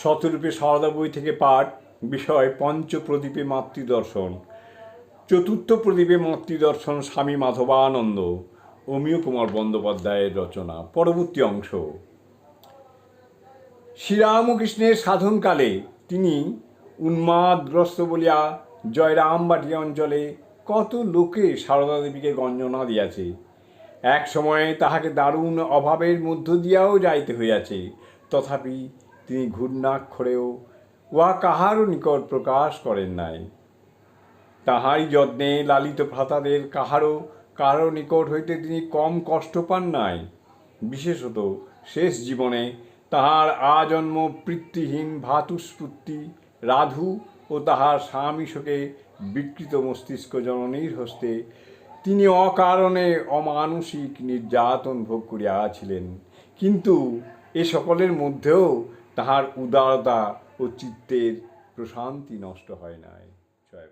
শতরূপে সারদা বই থেকে পাঠ বিষয় পঞ্চপ্রদীপে মাতৃদর্শন। চতুর্থ প্রদীপে মাতৃদর্শন স্বামী মাধবানন্দ, অমিয় কুমার বন্দ্যোপাধ্যায়ের রচনা। পরবর্তী অংশ। শ্রীরামকৃষ্ণের সাধনকালে তিনি উন্মাদগ্রস্ত বলিয়া জয়রামবাটি অঞ্চলে কত লোকে সারদা দেবীকে গঞ্জনা দিয়াছে। এক সময়ে তাহাকে দারুণ অভাবের মধ্য দিয়াও যাইতে হইয়াছে। তথাপি তিনি ঘূর্ণাক্ষরেও উহা কাহারও নিকট প্রকাশ করেন নাই। তাহারই যত্নে লালিত ভ্রাতাদের কাহারও কারও নিকট হইতে তিনি কম কষ্ট পান নাই। বিশেষত শেষ জীবনে তাহার আজন্ম পিতৃহীন ভাতুস্ফূর্তি রাধু ও তাহার স্বামী শোকে বিকৃত মস্তিষ্ক জননীর হস্তে তিনি অকারণে অমানসিক নির্যাতন ভোগ করিয়াছিলেন। কিন্তু এ সকলের মধ্যেও তাহার উদারতা ও চিত্তের প্রশান্তি নষ্ট হয় নাই। জয়